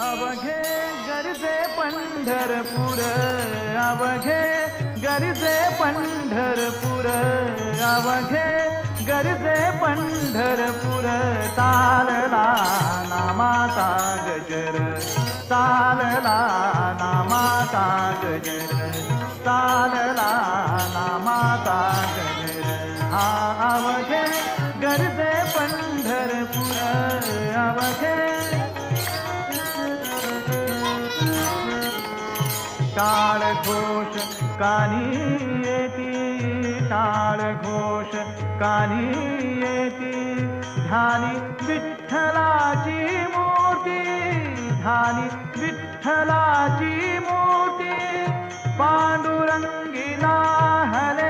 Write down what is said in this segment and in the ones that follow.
अवघे गरजे पंढरपूर अवघे गरजे पंढरपूर अवघे गरजे पंढरपूर तालला नामाता गजर तालला नामाता गजर तालला नामाता गजर. हा अवघे गरजे पंढरपूर अवघे घोष कानी येती टाळ घोष कानी येती. ध्यानी विठ्ठलाची मूर्ती ध्यानी विठ्ठलाची मूर्ती. पांडुरंगीला हरे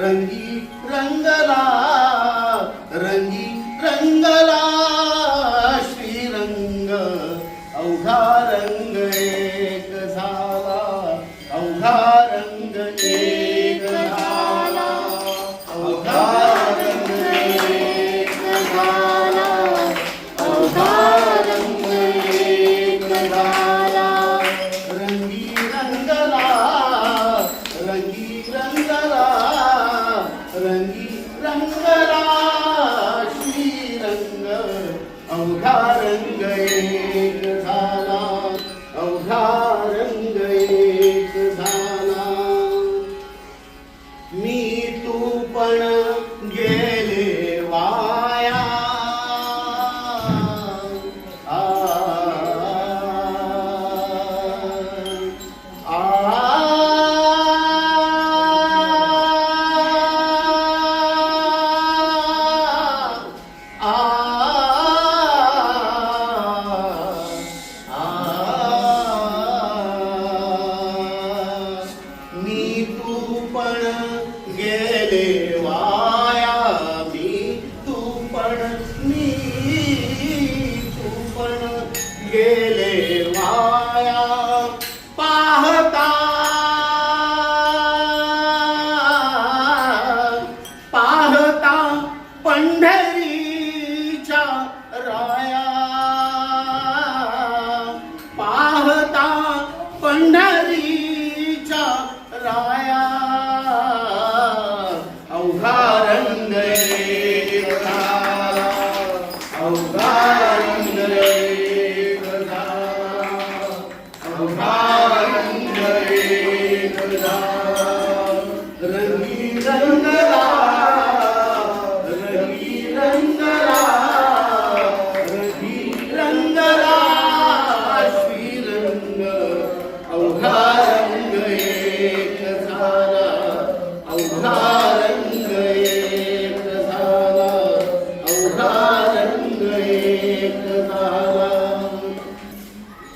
रंगी रंगला rangi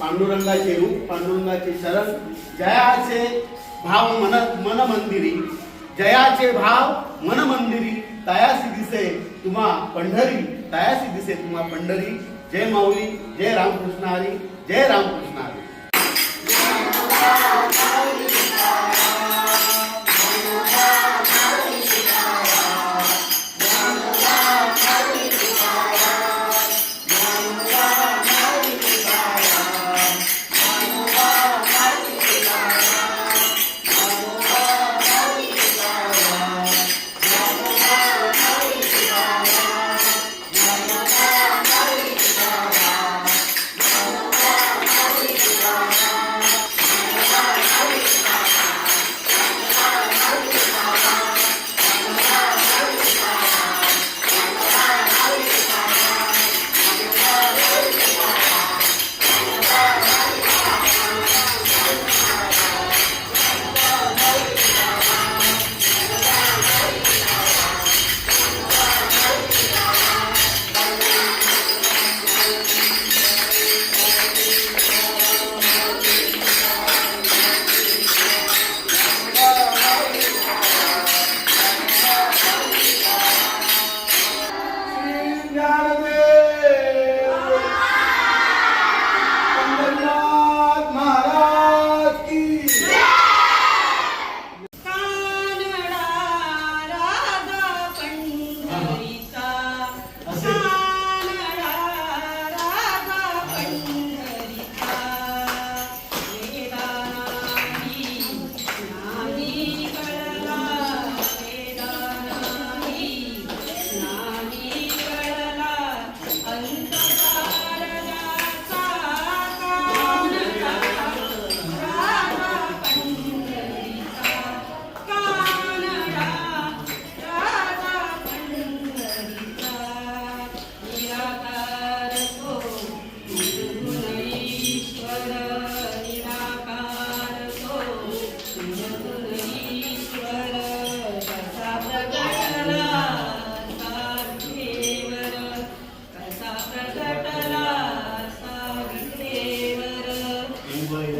पांडुरंगाचे रूप पांडुरंगाचे शरण जयाचे भाव मन मन मंदिरी जयाचे भाव मन मंदिरी तयासी दिसे तुम्हा पंढरी तयासी दिसे तुम्हा पंढरी. जय माऊली जय रामकृष्ण हरी जय रामकृष्ण हरी million